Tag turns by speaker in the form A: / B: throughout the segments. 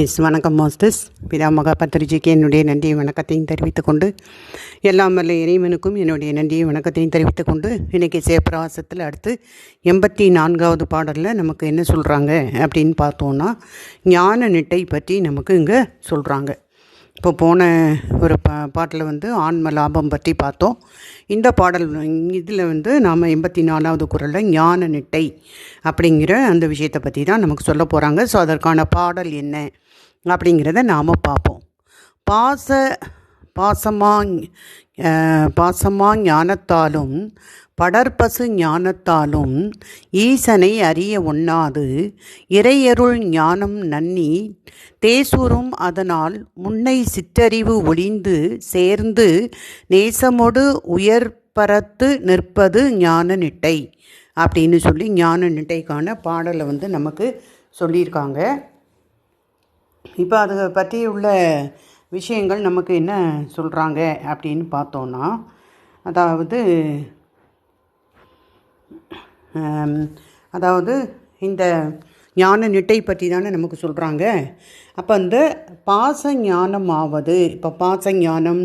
A: S வணக்கம் masters. Pitamaha பத்திரிஜிக்கு என்னுடைய நன்றியை வணக்கத்தையும் தெரிவித்துக் கொண்டு எல்லாம் வல்ல இறைவனுக்கும் என்னுடைய நன்றியை வணக்கத்தையும் தெரிவித்துக் கொண்டு இன்றைக்கி சேப்பிரவாசத்தில் அடுத்து எண்பத்தி நான்காவது பாடலில் நமக்கு என்ன சொல்கிறாங்க அப்படின்னு பார்த்தோன்னா ஞான நிட்டை பற்றி நமக்கு இங்கே சொல்கிறாங்க இப்போ போன ஒரு பா பாட்டில் வந்து ஆன்ம லாபம் பற்றி பார்த்தோம். இந்த பாடல் இதில் வந்து நாம் எண்பத்தி நாலாவது குரலில் ஞான நிட்டை அப்படிங்கிற அந்த விஷயத்தை பற்றி தான் நமக்கு சொல்ல போகிறாங்க ஸோ அதற்கான பாடல் என்ன? அப்படிங்கிறத நாம் பார்ப்போம். பாச பாசமாக பாசமா ஞானத்தாலும் படற்பசு ஞானத்தாலும் ஈசனை அறிய ஒண்ணாது. இறையருள் ஞானம் நன்னி தேசுரும் அதனால் முன்னை சிற்றறிவு ஒளிந்து சேர்ந்து நேசமொடு உயர்பரத்து நிற்பது ஞான நிட்டை. அப்படின்னு சொல்லி ஞான நிட்டைக்கான பாடலை வந்து நமக்கு சொல்லியிருக்காங்க. இப்போ அது பற்றி உள்ள விஷயங்கள் நமக்கு என்ன சொல்கிறாங்க அப்படின்னு பார்த்தோன்னா அதாவது அதாவது இந்த ஞான நிட்டை பற்றி தானே நமக்கு சொல்கிறாங்க அப்போ இந்த பாச ஞானம் ஆவது இப்போ பாச ஞானம்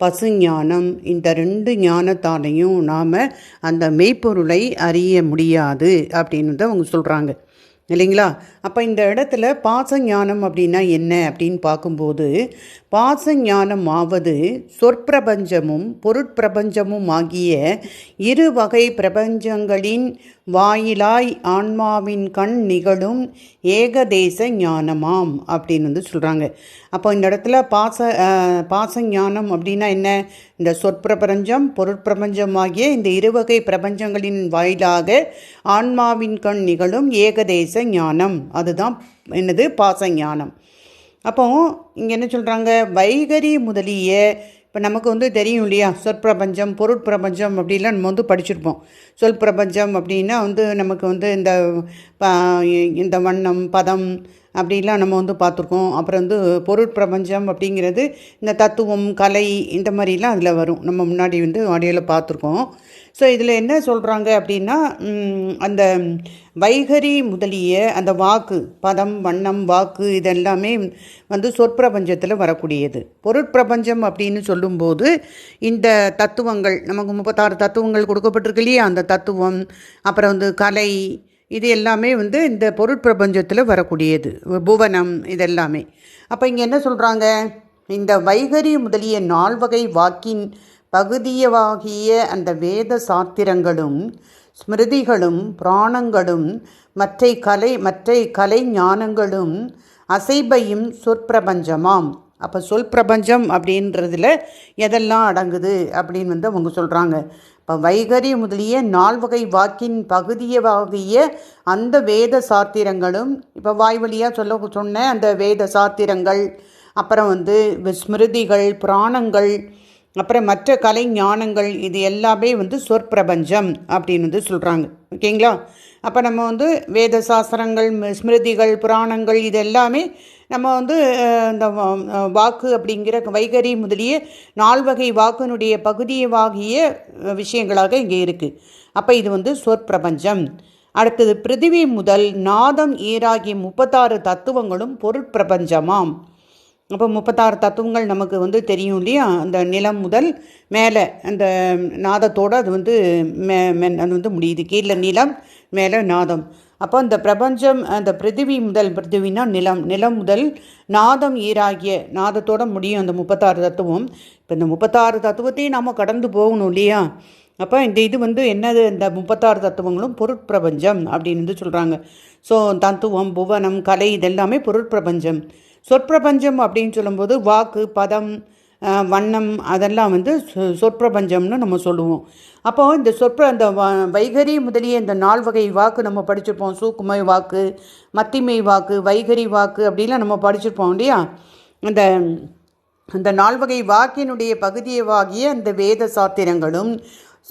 A: பசு ஞானம் இந்த ரெண்டு ஞானத்தாலையும் நாம் அந்த மெய்ப்பொருளை அறிய முடியாது அப்படின்னு தான் அவங்க சொல்கிறாங்க இல்லைங்களா? அப்போ இந்த இடத்துல பாச ஞானம் அப்படின்னா என்ன அப்படின்னு பார்க்கும்போது பாச ஞானம் ஆவது சொற்பிரபஞ்சமும் பொருட்பிரபஞ்சமும் ஆகிய இரு வகை பிரபஞ்சங்களின் வாயிலாய் ஆன்மாவின் கண் நிகழும் ஏகதேச ஞானமாம் அப்படின்னு வந்து சொல்கிறாங்க அப்போ இந்த இடத்துல பாச பாச ஞானம் அப்படின்னா என்ன? இந்த சொற்பிரபஞ்சம் பொருட்பிரபஞ்சம் ஆகிய இந்த இருவகை பிரபஞ்சங்களின் வாயிலாக ஆன்மாவின் கண் நிகழும் ஏகதேச ஞானம். அதுதான் என்னது? பாச ஞானம் அப்போ இங்கே என்ன சொல்கிறாங்க வைகரி முதலிய இப்போ நமக்கு வந்து தெரியும் இல்லையா? சொற்பிரபஞ்சம் பொருட்பிரபஞ்சம் அப்படிலாம் நம்ம வந்து படிச்சிருப்போம். சொல் பிரபஞ்சம் அப்படின்னா வந்து நமக்கு வந்து இந்த இந்த வண்ணம் பதம் அப்படிலாம் நம்ம வந்து பார்த்துருக்கோம். அப்புறம் வந்து பொருட்பிரபஞ்சம் அப்படிங்கிறது இந்த தத்துவம் கலை இந்த மாதிரிலாம் அதில் வரும். நம்ம முன்னாடி வந்து ஆடியோவில் பார்த்துருக்கோம். ஸோ இதில் என்ன சொல்கிறாங்க அப்படின்னா அந்த வைகரி முதலிய அந்த வாக்கு பதம் வண்ணம் வாக்கு இதெல்லாமே வந்து சொற்பிரபஞ்சத்தில் வரக்கூடியது. பொருட்பிரபஞ்சம் அப்படின்னு சொல்லும்போது இந்த தத்துவங்கள் நமக்கு முப்பத்தாறு தத்துவங்கள் கொடுக்கப்பட்டிருக்கு இல்லையா? அந்த தத்துவம் அப்புறம் வந்து கலை இது எல்லாமே வந்து இந்த பொருட்பிரபஞ்சத்தில் வரக்கூடியது. புவனம் இதெல்லாமே. அப்போ இங்கே என்ன சொல்கிறாங்க இந்த வைகரி முதலிய நால்வகை வாக்கின் பகுதியவாகிய அந்த வேத சாத்திரங்களும் ஸ்மிருதிகளும் புராணங்களும் மற்ற கலை மற்ற கலை ஞானங்களும் அசைபையும் சொற்பிரபஞ்சமாம். அப்போ சொல் பிரபஞ்சம் அப்படின்றதுல எதெல்லாம் அடங்குது அப்படின்னு வந்து அவங்க சொல்கிறாங்க இப்போ வைகரி முதலிய நால்வகை வாக்கின் பகுதியவாகிய அந்த வேத சாத்திரங்களும் இப்போ வாய் வழியாக சொல்ல சொன்ன அந்த வேத சாத்திரங்கள் அப்புறம் வந்து ஸ்மிருதிகள் புராணங்கள் அப்புறம் மற்ற கலை ஞானங்கள் இது எல்லாமே வந்து சொற்பிரபஞ்சம் அப்படின்னு வந்து சொல்கிறாங்க ஓகேங்களா? அப்போ நம்ம வந்து வேத சாஸ்திரங்கள் ஸ்மிருதிகள் புராணங்கள் இது எல்லாமே நம்ம வந்து இந்த வாக்கு அப்படிங்கிற வைகரி முதலிய நால்வகை வாக்கினுடைய பகுதியவாகிய விஷயங்களாக இங்கே இருக்குது அப்போ இது வந்து சொற்பிரபஞ்சம். அடுத்தது பிருத்திவி முதல் நாதம் ஈராகிய முப்பத்தாறு தத்துவங்களும் பொருட்பிரபஞ்சமாம். அப்போ முப்பத்தாறு தத்துவங்கள் நமக்கு வந்து தெரியும் இல்லையா? அந்த நிலம் முதல் மேலே அந்த நாதத்தோடு அது வந்து மே அது வந்து முடியுது. கீழே நிலம் மேலே நாதம். அப்போ அந்த பிரபஞ்சம் அந்த பிருத்திவி முதல் பிருத்திவினா நிலம். நிலம் முதல் நாதம் ஈராகிய நாதத்தோடு முடியும் அந்த முப்பத்தாறு தத்துவம். இப்போ இந்த முப்பத்தாறு தத்துவத்தையும் நாம் கடந்து போகணும் இல்லையா? அப்போ இந்த இது வந்து என்னது? இந்த முப்பத்தாறு தத்துவங்களும் பொருட்பிரபஞ்சம் அப்படின்னு வந்து சொல்கிறாங்க ஸோ தத்துவம் புவனம் கலை இதெல்லாமே பொருட்பிரபஞ்சம். சொற்பிரபஞ்சம் அப்படின்னு சொல்லும்போது வாக்கு பதம் வண்ணம் அதெல்லாம் வந்து சொற்பிரபஞ்சம்னு நம்ம சொல்லுவோம். அப்போது இந்த சொற்ப அந்த வைகரி முதலிய இந்த நால்வகை வாக்கு நம்ம படிச்சிருப்போம். சூக்குமை வாக்கு மத்திமை வாக்கு வைகரி வாக்கு அப்படிலாம் நம்ம படிச்சிருப்போம் இல்லையா? அந்த அந்த நால்வகை வாக்கினுடைய பகுதியவாகிய அந்த வேத சாத்திரங்களும்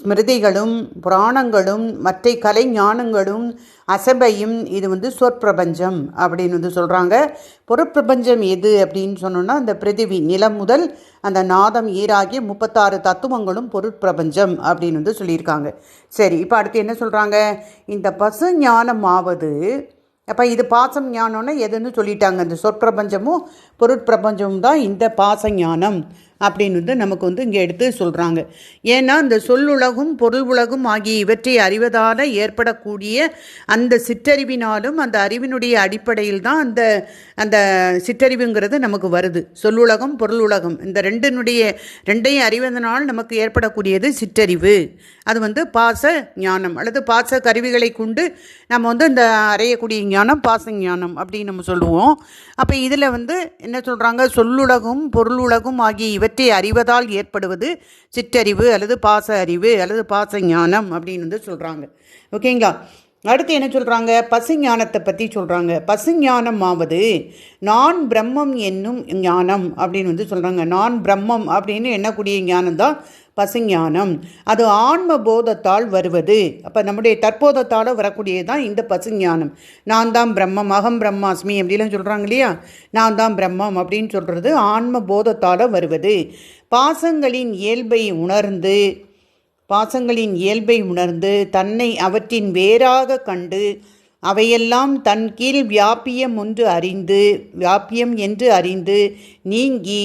A: ஸ்மிருதிகளும் புராணங்களும் மற்ற கலை ஞானங்களும் அசபையும் இது வந்து சொற்பிரபஞ்சம் அப்படின்னு வந்து சொல்கிறாங்க பொருட்பிரபஞ்சம் எது அப்படின்னு சொன்னோன்னா அந்த பிரிதிவி நிலம் முதல் அந்த நாதம் ஈராகிய முப்பத்தாறு தத்துவங்களும் பொருட்பிரபஞ்சம் அப்படின்னு வந்து சொல்லியிருக்காங்க. சரி இப்போ அடுத்து என்ன சொல்கிறாங்க இந்த பசு ஞானமாவது ஆவது அப்போ இது பாசம் ஞானம்னா எதுன்னு சொல்லிட்டாங்க. இந்த சொற்பிரபஞ்சமும் பொருட்பிரபஞ்சமும் தான் இந்த பாச ஞானம் அப்படின்னு வந்து நமக்கு வந்து இங்கே எடுத்து சொல்கிறாங்க ஏன்னா இந்த சொல்லுலகும் பொருள் உலகும் ஆகிய இவற்றை அறிவதால் ஏற்படக்கூடிய அந்த சிற்றறிவினாலும் அந்த அறிவினுடைய அடிப்படையில் தான் அந்த அந்த சிற்றறிவுங்கிறது நமக்கு வருது. சொல்லுலகம் பொருள் உலகம் இந்த ரெண்டினுடைய ரெண்டையும் அறிவதனால் நமக்கு ஏற்படக்கூடியது சிற்றறிவு. அது வந்து பாச ஞானம் அல்லது பாச கருவிகளை கொண்டு நம்ம வந்து இந்த அறையக்கூடிய ஞானம் பாச ஞானம் அப்படின்னு நம்ம சொல்லுவோம். அப்போ இதில் வந்து என்ன சொல்கிறாங்க சொல்லுலகும் பொருளுலகும் ஆகிய இவற்றை அறிவதால் ஏற்படுவது சிற்றறிவு அல்லது பாச அறிவு அல்லது பாச ஞானம் அப்படின்னு வந்து சொல்கிறாங்க ஓகேங்களா அடுத்து என்ன சொல்கிறாங்க பசுஞானத்தை பற்றி சொல்கிறாங்க பசுஞானம் ஆவது நான் பிரம்மம் என்னும் ஞானம் அப்படின்னு வந்து சொல்கிறாங்க நான் பிரம்மம் அப்படின்னு எண்ணக்கூடிய ஞானம் தான் பசுஞானம். அது ஆன்ம போதத்தால் வருவது. அப்போ நம்முடைய தற்போதத்தால் வரக்கூடியது தான் இந்த பசுஞானம். நான் தான் பிரம்மம் அகம் பிரம்மாஸ்மி அப்படிலாம் சொல்கிறாங்க இல்லையா? நான் தான் பிரம்மம் அப்படின்னு சொல்கிறது ஆன்ம போதத்தால் வருவது. பாசங்களின் இயல்பை உணர்ந்து பாசங்களின் இயல்பை உணர்ந்து தன்னை அவற்றின் வேறாக கண்டு அவையெல்லாம் தன் கீழ் வியாபியம் ஒன்று அறிந்து வியாபியம் என்று அறிந்து நீங்கி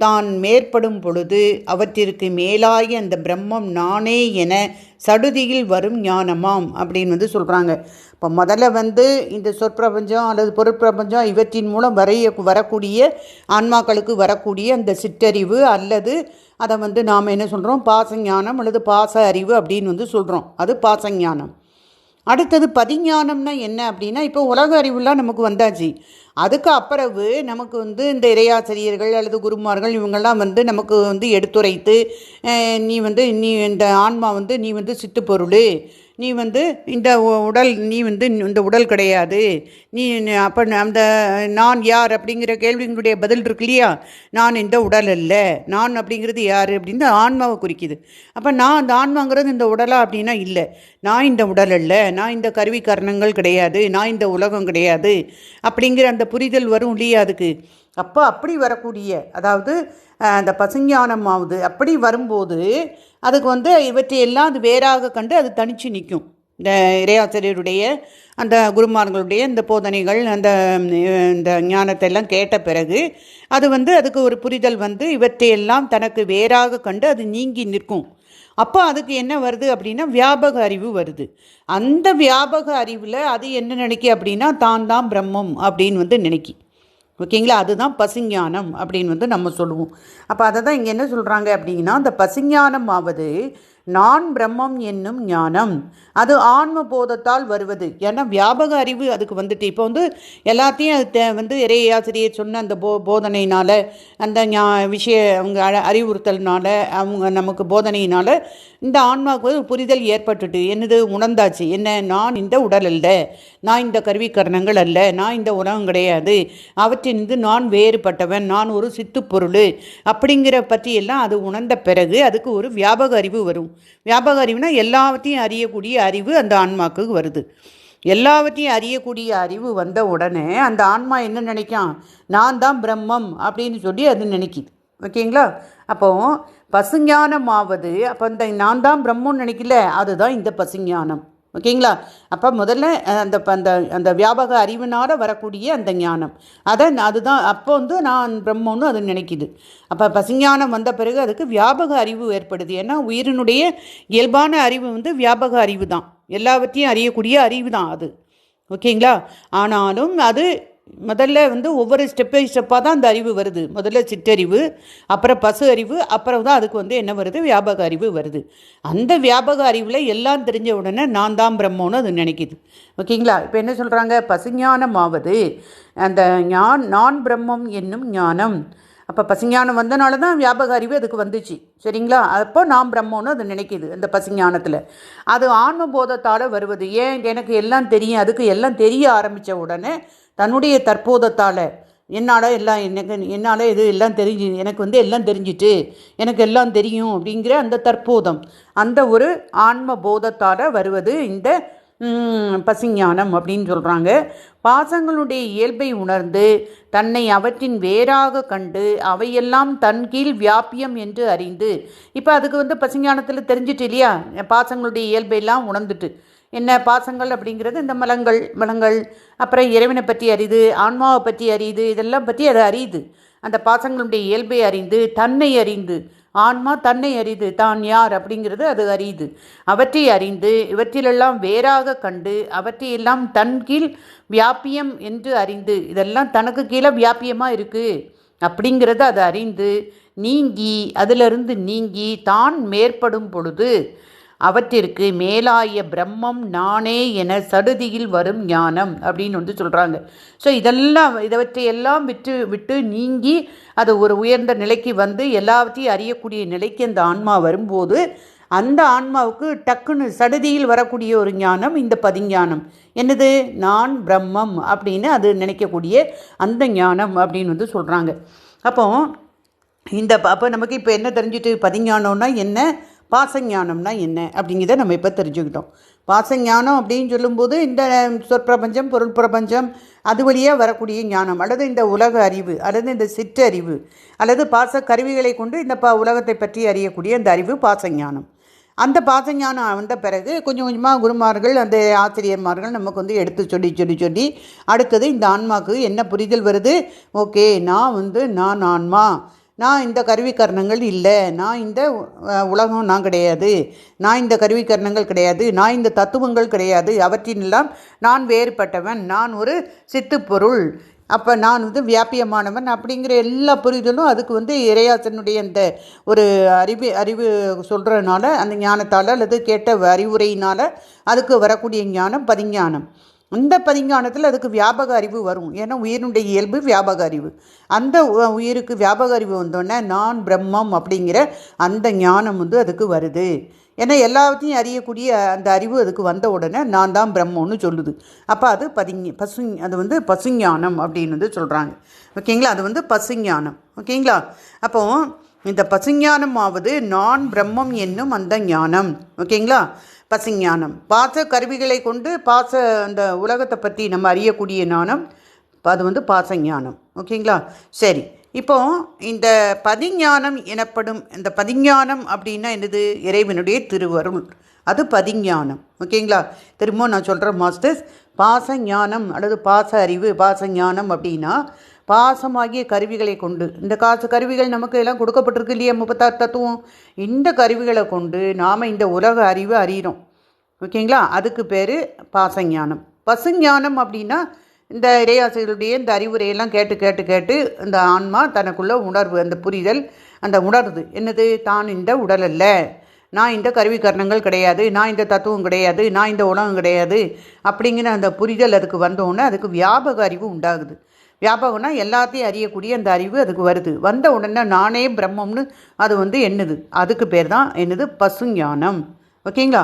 A: தான் மேற்படும் பொழுது அவற்றிற்கு மேலாய அந்த பிரம்மம் நானே என சடுதியில் வரும் ஞானமாம் அப்படின்னு வந்து சொல்கிறாங்க இப்போ முதல்ல வந்து இந்த சொற்பிரபஞ்சம் அல்லது பொருட்பிரபஞ்சம் இவற்றின் மூலம் வரைய வரக்கூடிய ஆன்மாக்களுக்கு வரக்கூடிய அந்த சிற்றறிவு அல்லது அதை வந்து நாம் என்ன சொல்கிறோம் பாசஞானம் அல்லது பாச அறிவு அப்படின்னு வந்து சொல்கிறோம் அது பாசஞானம். அடுத்தது பதிஞானம்னா என்ன அப்படின்னா இப்போ உலக அறிவுலாம் நமக்கு வந்தாச்சு. அதுக்கு அப்புறவு நமக்கு வந்து இந்த இறையாசிரியர்கள் அல்லது குருமார்கள் இவங்கெல்லாம் வந்து நமக்கு வந்து எடுத்துரைத்து நீ வந்து நீ இந்த ஆன்மா வந்து நீ வந்து சித்துப்பொருள். நீ வந்து இந்த உடல் நீ வந்து இந்த உடல் கிடையாது. நீ அப்போ அந்த நான் யார் அப்படிங்கிற கேள்விங்களுடைய பதில் இருக்கு இல்லையா? நான் இந்த உடல் அல்ல. நான் அப்படிங்கிறது யார் அப்படின்னு ஆன்மாவை குறிக்குது. அப்போ நான் அந்த ஆன்மாங்கிறது இந்த உடலா அப்படின்னா இல்லை. நான் இந்த உடல் அல்ல. நான் இந்த கருவி கரணங்கள் கிடையாது. நான் இந்த உலகம் கிடையாது. அப்படிங்கிற அந்த புரிதல் வரும் இல்லையா அதுக்கு? அப்போ அப்படி வரக்கூடிய அதாவது அந்த பசுஞானம் ஆகுது அப்படி வரும்போது அதுக்கு வந்து இவற்றையெல்லாம் அது வேறாக கண்டு அது தனிச்சு நிற்கும். இந்த இறையாசிரியருடைய அந்த குருமார்களுடைய இந்த போதனைகள் அந்த இந்த ஞானத்தை எல்லாம் கேட்ட பிறகு அது வந்து அதுக்கு ஒரு புரிதல் வந்து இவற்றையெல்லாம் தனக்கு வேறாக கண்டு அது நீங்கி நிற்கும். அப்போ அதுக்கு என்ன வருது அப்படின்னா வியாபக அறிவு வருது. அந்த வியாபக அறிவில் அது என்ன நினைக்கி அப்படின்னா தான் தான் பிரம்மம் அப்படின்னு வந்து நினைக்கி. ஓகேங்களா? அதுதான் பசிஞானம் அப்படின்னு வந்து நம்ம சொல்லுவோம். அப்போ அதை தான் இங்கே என்ன சொல்கிறாங்க அப்படின்னா அந்த பசிஞானம் ஆவது நான் பிரம்மம் என்னும் ஞானம். அது ஆன்ம போதத்தால் வருவது. ஏன்னா வியாபக அறிவு அதுக்கு வந்துட்டு. இப்போ வந்து எல்லாத்தையும் அது தே- வந்து இறை ஆசிரியர் சொன்ன அந்த போ போதனையினால் அந்த ஞா விஷய அவங்க அ- அறிவுறுத்தல்னால அவங்க நமக்கு போதனையினால் இந்த ஆன்மாவுக்கு ஒரு புரிதல் ஏற்பட்டுட்டு என்னது உணர்ந்தாச்சு? என்ன நான் இந்த உடல் அல்ல நான் இந்த கருவிக்கரணங்கள் அல்ல நான் இந்த உலகம் கிடையாது. அவற்றினின்று நான் வேறுபட்டவன் நான் ஒரு சித்துப்பொருள் அப்படிங்கிற பற்றியெல்லாம் அது உணர்ந்த பிறகு அதுக்கு ஒரு வியாபக அறிவு வரும். வியாபக அறிவுனா எல்லாவற்றையும் அறியக்கூடிய அறிவு அந்த ஆன்மாவுக்கு வருது. எல்லாவற்றையும் அறியக்கூடிய அறிவு வந்த உடனே அந்த ஆன்மா என்ன நினைக்கும்? நான் தான் பிரம்மம் அப்படின்னு சொல்லி அது நினைக்கிது. ஓகேங்களா? அப்போ பசுஞானம் ஆவது அப்போ இந்த நான் தான் பிரம்மம்னு நினைக்கல அதுதான் இந்த பசுஞானம். ஓகேங்களா? அப்போ முதல்ல அந்த அந்த அந்த வியாபக அறிவினால் வரக்கூடிய அந்த ஞானம். அதை அதுதான் அப்போ வந்து நான் பிரம்மன்னு அது நினைக்கிது. அப்போ பசுஞானம் வந்த பிறகு அதுக்கு வியாபக அறிவு ஏற்படுது. ஏன்னா உயிரினுடைய இயல்பான அறிவு வந்து வியாபக அறிவு தான் எல்லாவற்றையும் அறியக்கூடிய அறிவு தான் அது. ஓகேங்களா? ஆனாலும் அது முதல்ல வந்து ஒவ்வொரு ஸ்டெப் பை ஸ்டெப்பாக தான் அந்த அறிவு வருது. முதல்ல சிற்றறிவு அப்புறம் பசு அறிவு அப்புறம் தான் அதுக்கு வந்து என்ன வருது? வியாபக அறிவு வருது. அந்த வியாபக அறிவில் எல்லாம் தெரிஞ்ச உடனே நான் தான் பிரம்மோன்னு அது நினைக்கிது. ஓகேங்களா? இப்போ என்ன சொல்கிறாங்க பசுஞானமாவது அந்த ஞான் நான் பிரம்மம் என்னும் ஞானம். அப்போ பசுஞானம் வந்தனால தான் வியாபக அறிவு அதுக்கு வந்துச்சு. சரிங்களா? அப்போ நான் பிரம்மோன்னு அது நினைக்குது அந்த பசுஞானத்தில். அது ஆன்ம போதத்தால் வருவது. ஏன்? எனக்கு எல்லாம் தெரியும். அதுக்கு எல்லாம் தெரிய ஆரம்பித்த உடனே தன்னுடைய தற்போதத்தால். என்னால் எல்லாம் எனக்கு என்னால் இது எல்லாம் தெரிஞ்சு எனக்கு வந்து எல்லாம் தெரிஞ்சிட்டு எனக்கு எல்லாம் தெரியும் அப்படிங்கிற அந்த தற்போதம். அந்த ஒரு ஆன்ம போதத்தால் வருவது இந்த பசிஞானம் அப்படின்னு சொல்கிறாங்க பாசங்களுடைய இயல்பை உணர்ந்து தன்னை அவற்றின் வேறாக கண்டு அவையெல்லாம் தன் கீழ் வியாபியம் என்று அறிந்து இப்போ அதுக்கு வந்து பசிஞானத்தில் தெரிஞ்சிட்டு இல்லையா? பாசங்களுடைய இயல்பையெல்லாம் உணர்ந்துட்டு. என்ன பாசங்கள் அப்படிங்கிறது இந்த மலங்கள் மலங்கள். அப்புறம் இறைவனை பற்றி அறியுது ஆன்மாவை பற்றி அறியுது இதெல்லாம் பற்றி அது அறியுது அந்த பாசங்களுடைய இயல்பை அறிந்து தன்னை அறிந்து. ஆன்மா தன்னை அறிது தான் யார் அப்படிங்கிறது அது அறியுது அவற்றை அறிந்து இவற்றிலெல்லாம் வேறாக கண்டு அவற்றையெல்லாம் தன் கீழ் வியாபியம் என்று அறிந்து. இதெல்லாம் தனக்கு கீழே வியாபியமாக இருக்குது அப்படிங்கிறத அது அறிந்து நீங்கி அதிலிருந்து நீங்கி தான் மேற்படும் பொழுது அவற்றிற்கு மேலாய பிரம்மம் நானே என சடுதியில் வரும் ஞானம் அப்படின்னு வந்து சொல்கிறாங்க ஸோ இதெல்லாம் இதவற்றையெல்லாம் விட்டு விட்டு நீங்கி அது ஒரு உயர்ந்த நிலைக்கு வந்து எல்லாவற்றையும் அறியக்கூடிய நிலைக்கு அந்த ஆன்மா வரும்போது அந்த ஆன்மாவுக்கு டக்குன்னு சடுதியில் வரக்கூடிய ஒரு ஞானம் இந்த பதிஞானம். என்னது? நான் பிரம்மம் அப்படின்னு அது நினைக்கக்கூடிய அந்த ஞானம் அப்படின்னு வந்து சொல்கிறாங்க அப்போ இந்த அப்போ நமக்கு இப்போ என்ன தெரிஞ்சுட்டு? பதிஞானம்னா என்ன? பாசஞானம்னா என்ன அப்படிங்கிறத நம்ம இப்போ தெரிஞ்சுக்கிட்டோம். பாசஞானம் அப்படின்னு சொல்லும்போது இந்த சொற்பிரபஞ்சம் பொருள் பிரபஞ்சம் அது வழியாக வரக்கூடிய ஞானம் அல்லது இந்த உலக அறிவு அல்லது இந்த சிற்றறிவு அல்லது பாச கருவிகளை கொண்டு இந்த ப உலகத்தை பற்றி அறியக்கூடிய இந்த அறிவு பாசஞானம். அந்த பாசஞானம் வந்த பிறகு கொஞ்சம் கொஞ்சமாக குருமார்கள் அந்த ஆசிரியர்மார்கள் நமக்கு வந்து எடுத்து சொல்லி சொல்லி சொல்லி அடுத்தது இந்த ஆன்மாவுக்கு என்ன புரிதல் வருது? ஓகே நான் வந்து நான் ஆன்மா நான் இந்த கருவிக்கரணங்கள் இல்லை. நான் இந்த உலகம் நான் கிடையாது. நான் இந்த கருவிக்கரணங்கள் கிடையாது. நான் இந்த தத்துவங்கள் கிடையாது. அவற்றினெல்லாம் நான் வேறுபட்டவன். நான் ஒரு சித்துப்பொருள். அப்போ நான் வந்து வியாபியமானவன் அப்படிங்கிற எல்லா புரிதலும் அதுக்கு வந்து இறையாசனுடைய அந்த ஒரு அறிவு அறிவு சொல்கிறதுனால அந்த ஞானத்தால் அல்லது கேட்ட அறிவுரையினால் அதுக்கு வரக்கூடிய ஞானம் பதிஞானம். இந்த பதிஞானத்தில் அதுக்கு வியாபக அறிவு வரும். ஏன்னா உயிரினுடைய இயல்பு வியாபக அறிவு. அந்த உயிருக்கு வியாபக அறிவு வந்தோடனே நான் பிரம்மம் அப்படிங்கிற அந்த ஞானம் வந்து அதுக்கு வருது. ஏன்னா எல்லாத்தையும் அறியக்கூடிய அந்த அறிவு அதுக்கு வந்த உடனே நான் தான் பிரம்மம்னு சொல்லுது. அப்போ அது பதிங்க பசு அது வந்து பசுஞானம் அப்படின்னு வந்து சொல்கிறாங்க ஓகேங்களா? அது வந்து பசுஞானம். ஓகேங்களா? அப்போது இந்த பசுஞானம் ஆவது நான் பிரம்மம் என்னும் அந்த ஞானம். ஓகேங்களா? பசிஞானம். பாச கருவிகளை கொண்டு பாச அந்த உலகத்தை பற்றி நம்ம அறியக்கூடிய ஞானம் அது வந்து பாசஞானம். ஓகேங்களா? சரி. இப்போ இந்த பதிஞானம் எனப்படும் இந்த பதிஞானம் அப்படின்னா என்னது? இறைவனுடைய திருவருள். அது பதிஞானம். ஓகேங்களா? திரும்ப நான் சொல்கிறேன் மாஸ்டர்ஸ். பாச ஞானம் அல்லது பாச அறிவு பாச ஞானம் அப்படின்னா பாசமாகிய கருவிகளை கொண்டு இந்த காசு கருவிகள் நமக்கு எல்லாம் கொடுக்கப்பட்டிருக்கு இல்லையா? முப்பத்தாறு தத்துவம். இந்த கருவிகளை கொண்டு நாம் இந்த உலக அறிவை அறிகிறோம் ஓகேங்களா? அதுக்கு பேர் பாசஞானம். பசுஞானம் அப்படின்னா இந்த இறையாசிரியருடைய இந்த அறிவுரையெல்லாம் கேட்டு கேட்டு கேட்டு இந்த ஆன்மா தனக்குள்ள உணர்வு அந்த புரிதல் அந்த உணர்வு. என்னது? தான் இந்த உடல் அல்ல. நான் இந்த கருவிக்கரணங்கள் கிடையாது நான் இந்த தத்துவம் கிடையாது நான் இந்த உலகம் கிடையாது அப்படிங்கிற அந்த புரிதல் அதுக்கு வந்தோடனே அதுக்கு வியாபக அறிவு உண்டாகுது. வியாபகம்னா எல்லாத்தையும் அறியக்கூடிய அந்த அறிவு அதுக்கு வருது. வந்த உடனே நானே பிரம்மம்னு அது வந்து எண்ணுது. அதுக்கு பேர் தான் என்னது? பசுஞானம். ஓகேங்களா?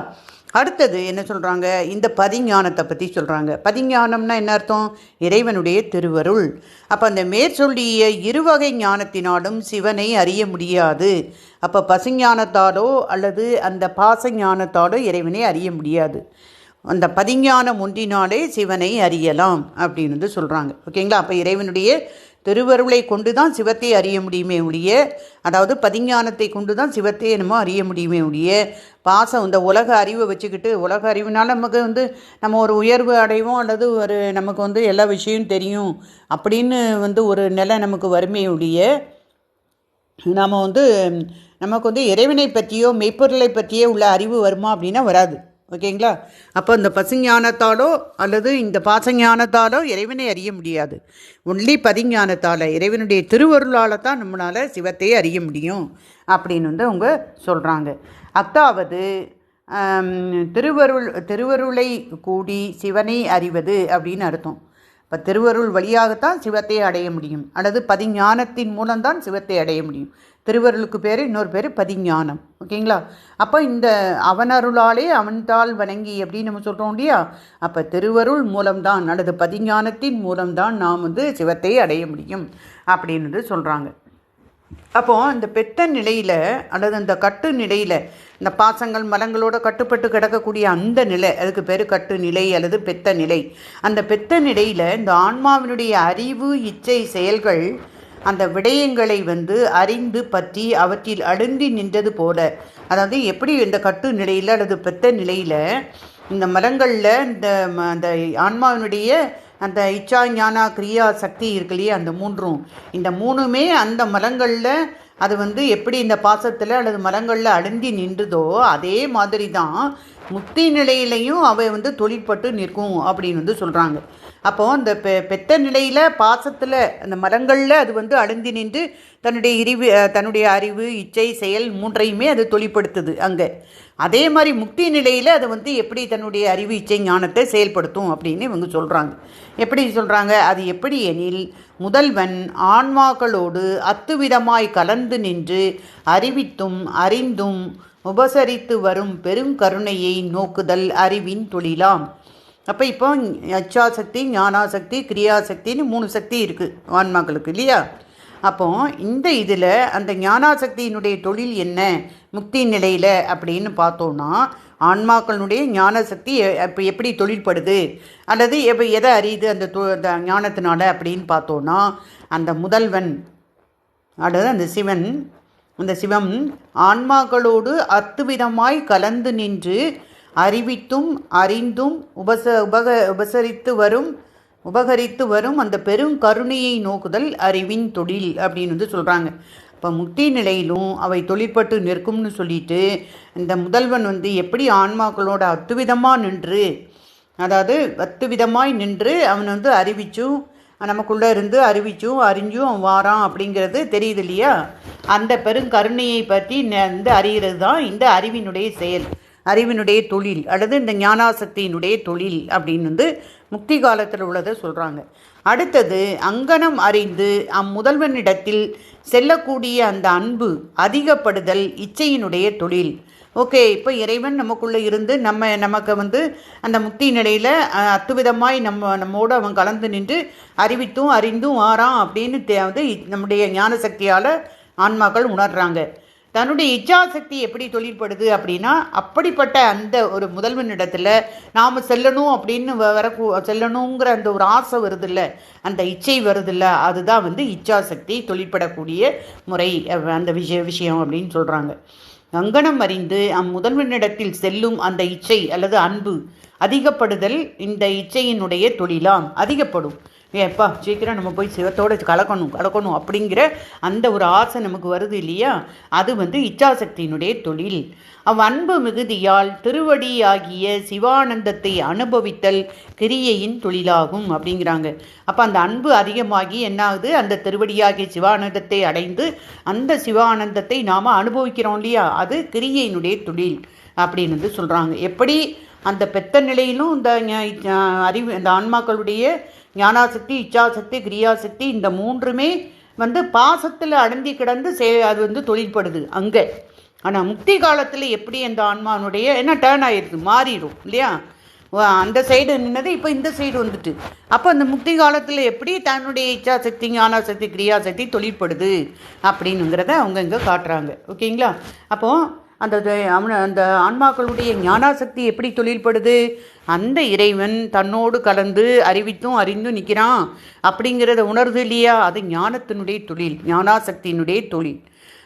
A: அடுத்தது என்ன சொல்கிறாங்க இந்த பதிஞானத்தை பற்றி சொல்கிறாங்க பதிஞானம்னா என்ன அர்த்தம்? இறைவனுடைய திருவருள். அப்போ அந்த மேற்சொல்லிய இருவகை ஞானத்தினாலும் சிவனை அறிய முடியாது. அப்போ பசுஞானத்தாலோ அல்லது அந்த பாச ஞானத்தாலோ இறைவனை அறிய முடியாது. அந்த பதிஞானம் ஒன்றினாலே சிவனை அறியலாம் அப்படின்னு வந்து சொல்கிறாங்க ஓகேங்களா? அப்போ இறைவனுடைய திருவருளை கொண்டு தான் சிவத்தை அறிய முடியுமே ஒழிய அதாவது பதிஞானத்தை கொண்டு தான் சிவத்தை என்னமோ அறிய முடியுமே ஒழிய பாசம் இந்த உலக அறிவை வச்சுக்கிட்டு உலக அறிவுனால் நமக்கு வந்து நம்ம ஒரு உயர்வு அடைவோம் அல்லது ஒரு நமக்கு வந்து எல்லா விஷயம் தெரியும் அப்படின்னு வந்து ஒரு நிலை நமக்கு வருமே ஒழிய நாம் வந்து நமக்கு வந்து இறைவனை பற்றியோ மெய்ப்பொருளை பற்றியோ உள்ள அறிவு வருமா அப்படின்னா வராது. ஓகேங்களா? அப்போ இந்த பசுஞானத்தாலோ அல்லது இந்த பாசஞானத்தாலோ இறைவனை அறிய முடியாது. ஒன்லி பதிஞானத்தால் இறைவனுடைய திருவருளால் தான் நம்மளால் சிவத்தை அறிய முடியும் அப்படின்னு வந்து அவங்க சொல்கிறாங்க அத்தாவது திருவருள் திருவருளை கூடி சிவனை அறிவது அப்படின்னு அர்த்தம். இப்போ திருவருள் வழியாகத்தான் சிவத்தை அடைய முடியும். அல்லது பதிஞானத்தின் மூலம்தான் சிவத்தை அடைய முடியும். திருவருளுக்கு பேர் இன்னொரு பேர் பதிஞானம். ஓகேங்களா? அப்போ இந்த அவனருளாலே அவன்தாள் வணங்கி அப்படின்னு நம்ம சொல்கிறோம் இல்லையா? அப்போ திருவருள் மூலம்தான் அல்லது பதிஞானத்தின் மூலம்தான் நாம் வந்து சிவத்தை அடைய முடியும் அப்படின்னு வந்து சொல்கிறாங்க அப்போது இந்த பெத்த நிலையில் அல்லது அந்த கட்டு நிலையில் இந்த பாசங்கள் மலங்களோட கட்டுப்பட்டு கிடக்கக்கூடிய அந்த நிலை அதுக்கு பேர் கட்டு நிலை அல்லது பெத்த நிலை. அந்த பெத்த நிலையில் இந்த ஆன்மாவினுடைய அறிவு இச்சை செயல்கள் அந்த விடயங்களை வந்து அறிந்து பற்றி அவற்றில் அழுந்தி நின்றது போல. அதாவது எப்படி இந்த கட்டு நிலையில் அல்லது பெத்த நிலையில் இந்த மரங்களில் இந்த ம- அந்த ஆன்மாவினுடைய அந்த இச்சா ஞானா கிரியா சக்தி இருக்கு இல்லையா அந்த மூன்றும். இந்த மூணுமே அந்த மரங்களில் அது வந்து எப்படி இந்த பாசத்தில் அல்லது மரங்களில் அழுந்தி நின்றுதோ அதே மாதிரி தான் முக்தி நிலையிலையும் அவை வந்து தொழிற்பட்டு நிற்கும் அப்படின்னு வந்து சொல்கிறாங்க அப்போ அந்த பெ பெத்த நிலையில் பாசத்தில் அந்த மரங்களில் அது வந்து அழுந்தி நின்று தன்னுடைய இறிவு தன்னுடைய அறிவு இச்சை செயல் மூன்றையுமே அது தொழிற்படுத்துது அங்கே. அதே மாதிரி முக்தி நிலையில் அது வந்து எப்படி தன்னுடைய அறிவு இச்சை ஞானத்தை செயல்படுத்தும் அப்படின்னு இவங்க சொல்கிறாங்க எப்படி சொல்கிறாங்க அது எப்படி எனில் முதல்வன் ஆன்மாக்களோடு அத்துவிதமாய் கலந்து நின்று அறிவித்தும் அறிந்தும் உபசரித்து வரும் பெருங்கருணையை நோக்குதல் அறிவின் தொழிலாம். அப்போ இப்போ அச்சாசக்தி ஞானாசக்தி கிரியாசக்தின்னு மூணு சக்தி இருக்குது ஆன்மாக்களுக்கு இல்லையா? அப்போ இந்த இதில் அந்த ஞானாசக்தியினுடைய தொழில் என்ன முக்தி நிலையில் அப்படின்னு பார்த்தோன்னா ஆன்மாக்களுடைய ஞானசக்தி இப்போ எப்படி தொழில்படுது அல்லது எப்போ எதை அறியுது அந்த தொ- அந்த ஞானத்தினால அப்படின்னு பார்த்தோன்னா அந்த முதல்வன் அல்லது அந்த சிவன் அந்த சிவம் ஆன்மாக்களோடு அத்துவிதமாய் கலந்து நின்று அறிவித்தும் அறிந்தும் உபச உபக உபசரித்து வரும் உபகரித்து வரும் அந்த பெருங்கருணையை நோக்குதல் அறிவின் தொழில் அப்படின்னு வந்து சொல்கிறாங்க இப்போ முக்தி நிலையிலும் அவை தொழிற்பட்டு நிற்கும்னு சொல்லிட்டு இந்த முதல்வன் வந்து எப்படி ஆன்மாக்களோட அத்துவிதமாக நின்று அதாவது அத்துவிதமாய் நின்று அவன் வந்து அறிவிச்சும் நமக்குள்ளே இருந்து அறிவிச்சும் அறிஞ்சும் அவன் வாரான் அப்படிங்கிறது தெரியுது இல்லையா? அந்த பெருங்கருணையை பற்றி ந- வந்து அறிகிறது தான் இந்த அறிவினுடைய செயல். அறிவினுடைய தொழில் அல்லது இந்த ஞானாசக்தியினுடைய தொழில் அப்படின்னு வந்து முக்தி காலத்தில் உள்ளதை சொல்கிறாங்க அடுத்தது அங்கனம் அறிந்து அம்முதல்வனிடத்தில் செல்லக்கூடிய அந்த அன்பு அதிகப்படுதல் இச்சையினுடைய தொழில். ஓகே இப்போ இறைவன் நமக்குள்ளே இருந்து நம்ம நமக்கு வந்து அந்த முக்தி நிலையில் அத்துவிதமாய் நம்ம நம்மோடு அவன் கலந்து நின்று அறிவித்தும் அறிந்தும் ஆறான் அப்படின்னு தே- வந்து நம்முடைய ஞான சக்தியால் ஆன்மாக்கள் உணர்றாங்க. தன்னுடைய இச்சாசக்தி எப்படி தொழிற்படுது அப்படின்னா அப்படிப்பட்ட அந்த ஒரு முதல்வனிடத்தில் நாம் செல்லணும் அப்படின்னு வ- வர செல்லணுங்கிற அந்த ஒரு ஆசை வருதில்ல அந்த இச்சை வருதில்ல அதுதான் வந்து இச்சாசக்தி தொழிற்படக்கூடிய முறை அந்த விஷய விஷயம் அப்படின்னு சொல்கிறாங்க அங்கனம் அறிந்து அம்முதல்வனிடத்தில் செல்லும் அந்த இச்சை அல்லது அன்பு அதிகப்படுதல் இந்த இச்சையினுடைய தொழிலாம் அதிகப்படும். ஏப்பா சீக்கிரம் நம்ம போய் சிவத்தோட கலக்கணும் கலக்கணும் அப்படிங்கிற அந்த ஒரு ஆசை நமக்கு வருது இல்லையா? அது வந்து இச்சாசக்தியினுடைய தொழில். அவ் அன்பு மிகுதியால் திருவடியாகிய சிவானந்தத்தை அனுபவித்தல் கிரியையின் தொழிலாகும் அப்படிங்கிறாங்க. அப்போ அந்த அன்பு அதிகமாகி என்னாகுது? அந்த திருவடியாகிய சிவானந்தத்தை அடைந்து அந்த சிவானந்தத்தை நாம் அனுபவிக்கிறோம் இல்லையா? அது கிரியையினுடைய தொழில் அப்படின்னு வந்து சொல்கிறாங்க எப்படி? அந்த பெத்த நிலையிலும் இந்த அறிவு இந்த ஆன்மாக்களுடைய ஞானாசக்தி இச்சாசக்தி கிரியாசக்தி இந்த மூன்றுமே வந்து பாசத்தில் அடங்கி கிடந்து சே அது வந்து தொழில்படுது அங்கே. ஆனால் முக்தி காலத்தில் எப்படி அந்த ஆன்மானுடைய என்ன டேர்ன் ஆகிடுது மாறிடும் இல்லையா? அந்த சைடு நின்னது இப்போ இந்த சைடு வந்துட்டு. அப்போ அந்த முக்தி காலத்தில் எப்படி தன்னுடைய இச்சாசக்தி ஞானாசக்தி கிரியாசக்தி தொழிற்படுது அப்படின்னுங்கிறத அவங்க இங்கே காட்டுறாங்க. ஓகேங்களா? அப்போது அந்த அவன அந்த ஆன்மாக்களுடைய ஞானாசக்தி எப்படி தொழில்படுது? அந்த இறைவன் தன்னோடு கலந்து அறிவித்தும் அறிந்தும் நிற்கிறான் அப்படிங்கிறத உணர்வு இல்லையா? அது ஞானத்தினுடைய தொழில் ஞானாசக்தியினுடைய தொழில்.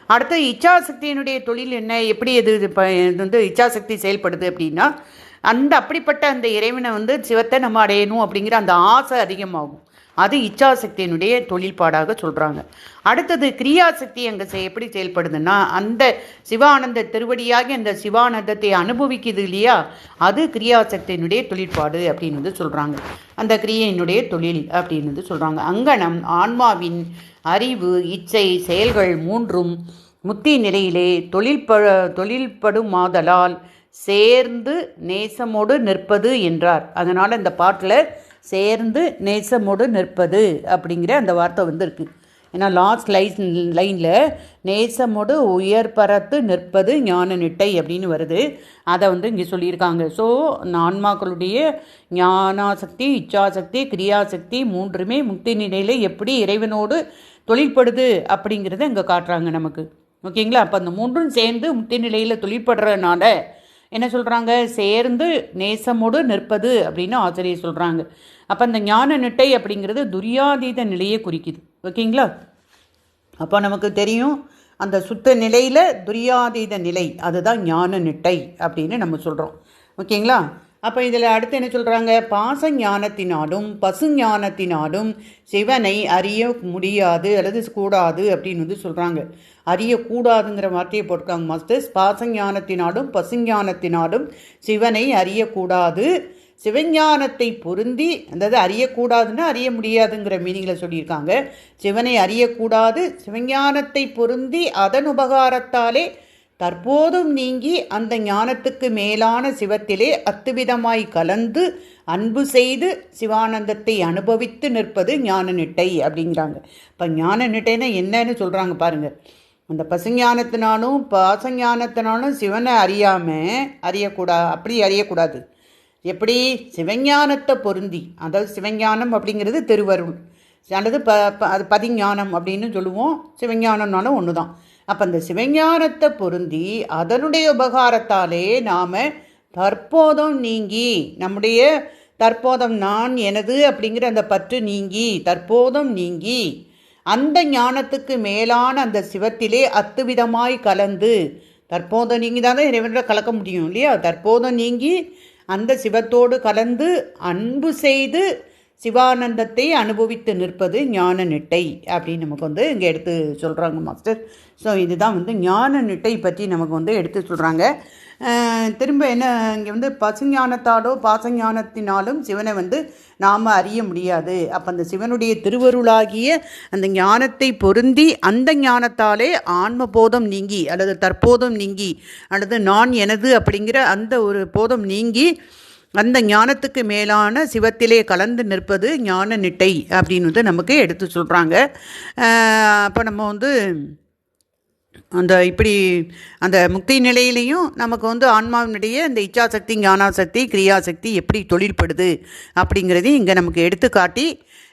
A: அடுத்து இச்சாசக்தியினுடைய தொழில் என்ன? எப்படி இது ப- இது வந்து இச்சாசக்தி செயல்படுது அப்படின்னா அந்த அப்படிப்பட்ட அந்த இறைவனை வந்து சிவத்தை நம்ம அடையணும் அப்படிங்கிற அந்த ஆசை அதிகமாகும். அது இச்சாசக்தியினுடைய தொழில்பாடாக சொல்கிறாங்க அடுத்தது கிரியாசக்தி அங்கே எப்படி செயல்படுதுன்னா அந்த சிவானந்த திருவடியாகி அந்த சிவானந்தத்தை அனுபவிக்குது இல்லையா? அது கிரியாசக்தியினுடைய தொழிற்பாடு அப்படின்னு வந்து சொல்கிறாங்க அந்த கிரியையினுடைய தொழில் அப்படின்னு வந்து சொல்கிறாங்க அங்கனம் ஆன்மாவின் அறிவு இச்சை செயல்கள் மூன்றும் முத்தி நிலையிலே தொழில்ப தொழில்படுமாதலால் சேர்ந்து நேசமோடு நிற்பது என்றார். அதனால் இந்த பாட்டில் சேர்ந்து நேசமோடு நிற்பது அப்படிங்கிற அந்த வார்த்தை வந்துருக்கு. ஏன்னா லாஸ்ட் லைன் லைனில் நேசமோடு உயர்பரத்து நிற்பது ஞான நிட்டை அப்படின்னு வருது. அதை வந்து இங்கே சொல்லியிருக்காங்க. ஸோ ஆன்மாக்களுடைய ஞானாசக்தி இச்சாசக்தி கிரியாசக்தி மூன்றுமே முக்தி நிலையில் எப்படி இறைவனோடு தொழில்படுது அப்படிங்கிறத இங்கே காட்டுறாங்க நமக்கு. ஓகேங்களா? அப்போ அந்த மூன்றும் சேர்ந்து முக்தி நிலையில் தொழிற்படுறதுனால என்ன சொல்கிறாங்க சேர்ந்து நேசமோடு நிற்பது அப்படின்னு ஆசிரியர் சொல்கிறாங்க அப்போ அந்த ஞான நிட்டை அப்படிங்கிறது துரியாதீத நிலையை குறிக்குது. ஓகேங்களா? அப்போ நமக்கு தெரியும் அந்த சுத்த நிலையில் துரியாதீத நிலை அதுதான் ஞான நிட்டை அப்படின்னு நம்ம சொல்கிறோம் ஓகேங்களா? அப்போ இதில் அடுத்து என்ன சொல்கிறாங்க பாச ஞானத்தினாலும் பசு ஞானத்தினாலும் சிவனை அறிய முடியாது அல்லது கூடாது அப்படின்னு வந்து சொல்கிறாங்க அறியக்கூடாதுங்கிற வார்த்தையை போட்டிருக்காங்க மாஸ்டர்ஸ் பாச ஞானத்தினாலும் பசு ஞானத்தினாலும் சிவனை அறியக்கூடாது. சிவஞானத்தை பொருந்தி அதாவது அறியக்கூடாதுன்னா அறிய முடியாதுங்கிற மீனிங்கில் சொல்லியிருக்காங்க. சிவனை அறியக்கூடாது. சிவஞானத்தை பொருந்தி அதன் உபகாரத்தாலே தற்போதும் நீங்கி அந்த ஞானத்துக்கு மேலான சிவத்திலே அத்துவிதமாய் கலந்து அன்பு செய்து சிவானந்தத்தை அனுபவித்து நிற்பது ஞான நிட்டை அப்படிங்கிறாங்க. இப்போ ஞான நிட்டைன்னா என்னன்னு சொல்கிறாங்க பாருங்கள் அந்த பசுஞானத்தினாலும் பாசஞானத்தினாலும் சிவனை அறியாமல் அறியக்கூடா அப்படி அறியக்கூடாது. எப்படி? சிவஞானத்தை பொருந்தி. அதாவது சிவஞானம் அப்படிங்கிறது திருவருள். அல்லது ப ப அது பதிஞானம் அப்படின்னு சொல்லுவோம். சிவஞானம்னாலும் ஒன்று தான் அப்போ அந்த சிவஞானத்தை பொருந்தி அதனுடைய உபகாரத்தாலே நாம் தற்போதம் நீங்கி நம்முடைய தற்போதம் நான் எனது அப்படிங்கிற அந்த பற்று நீங்கி தற்போதம் நீங்கி அந்த ஞானத்துக்கு மேலான அந்த சிவத்திலே அத்துவிதமாய் கலந்து தற்போதம் நீங்கி தான் இறைவனோட கலக்க முடியும் இல்லையா? தற்போதம் நீங்கி அந்த சிவத்தோடு கலந்து அன்பு செய்து சிவானந்தத்தை அனுபவித்து நிற்பது ஞான நிட்டை அப்படின்னு நமக்கு வந்து இங்கே எடுத்து சொல்கிறாங்க மாஸ்டர். ஸோ இதுதான் வந்து ஞான நிட்டை பற்றி நமக்கு வந்து எடுத்து சொல்கிறாங்க திரும்ப என்ன இங்கே வந்து பசுஞானத்தாலோ பாசஞானத்தினாலும் சிவனை வந்து நாம் அறிய முடியாது. அப்போ அந்த சிவனுடைய திருவருளாகிய அந்த ஞானத்தை பொருந்தி அந்த ஞானத்தாலே ஆன்ம போதம் நீங்கி அல்லது தற்போதம் நீங்கி அல்லது நான் எனது அப்படிங்கிற அந்த ஒரு போதம் நீங்கி அந்த ஞானத்துக்கு மேலான சிவத்திலே கலந்து நிற்பது ஞான நிட்டை அப்படின்னு வந்து நமக்கு எடுத்து சொல்கிறாங்க அப்போ நம்ம வந்து அந்த இப்படி அந்த முக்தி நிலையிலையும் நமக்கு வந்து ஆன்மாவினுடைய இந்த இச்சாசக்தி ஞானாசக்தி கிரியாசக்தி எப்படி தொழில்படுது அப்படிங்கிறதையும் இங்கே நமக்கு எடுத்துக்காட்டி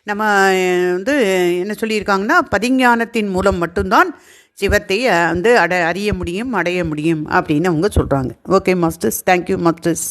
A: நம்ம வந்து என்ன சொல்லியிருக்காங்கன்னா பதிஞானத்தின் மூலம் மட்டும்தான் சிவத்தை வந்து அட அறிய முடியும் அடைய முடியும் அப்படின்னு அவங்க சொல்கிறாங்க ஓகே மாஸ்டர்ஸ் தேங்க்யூ மாஸ்டர்ஸ்